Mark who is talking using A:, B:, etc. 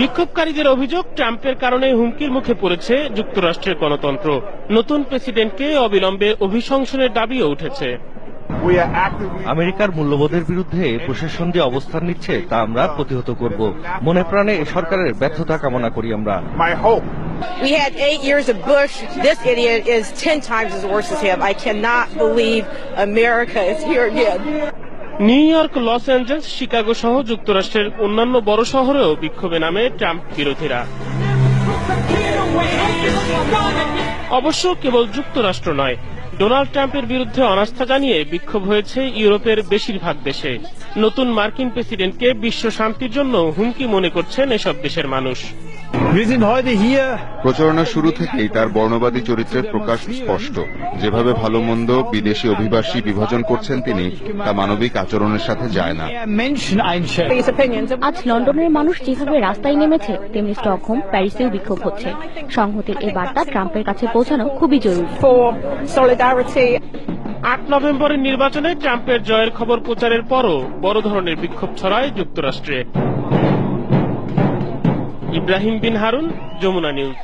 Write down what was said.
A: বিক্ষোভকারীদের অভিযোগ ট্রাম্পের কারণে হুমকির মুখে পড়েছে যুক্তরাষ্ট্রের গণতন্ত্র নতুন প্রেসিডেন্টকে অবিলম্বে অভিশংসনের দাবিও উঠেছে
B: আমেরিকার মূল্যবোধের বিরুদ্ধে প্রশাসন যে অবস্থান নিচ্ছে তা আমরা প্রতিহত করব মনে প্রাণে এ সরকারের ব্যর্থতা কামনা করি আমরা
C: my hope
D: We had eight years of Bush. This idiot is ten times as worse as him. I cannot believe America is here again.
A: New York, Los Angeles, Chicago সহ যুক্তরাষ্ট্রের অন্যান্য বড় শহরেও বিক্ষোভে নামে ট্রাম্প বিরোধীরা। অবশ্য কেবল যুক্তরাষ্ট্র নয়, ডোনাল্ড ট্রাম্পের বিরুদ্ধে অনাস্থা জানিয়ে বিক্ষোভ হয়েছে ইউরোপের বেশিরভাগ দেশে। নতুন মার্কিন প্রেসিডেন্টকে বিশ্ব শান্তির জন্য হুমকি মনে করছেন এসব দেশের মানুষ।
E: Wir sind heute hier,
F: প্রচারণার শুরু থেকেই তার বর্ণবাদী চরিত্রের প্রকাশ স্পষ্ট। যেভাবে ভালো মন্দ বিদেশি অভিবাসী বিভাজন করছেন তিনি তা মানবিক আচরণের সাথে যায় না.
G: আজ লন্ডনের মানুষ যেভাবে রাস্তায় নেমেছে তেমনি স্টকহোম প্যারিসেও বিক্ষোভ হচ্ছে। সংহতির এই বার্তা ট্রাম্পের কাছে পৌঁছানো খুবই জরুরি।
A: আট নভেম্বরের নির্বাচনে ট্রাম্পের জয়ের খবর প্রচারের পরও বড় ধরনের বিক্ষোভ ছড়ায় যুক্তরাষ্ট্রে। ইব্রাহিম বিন হারুন যমুনা নিউজ।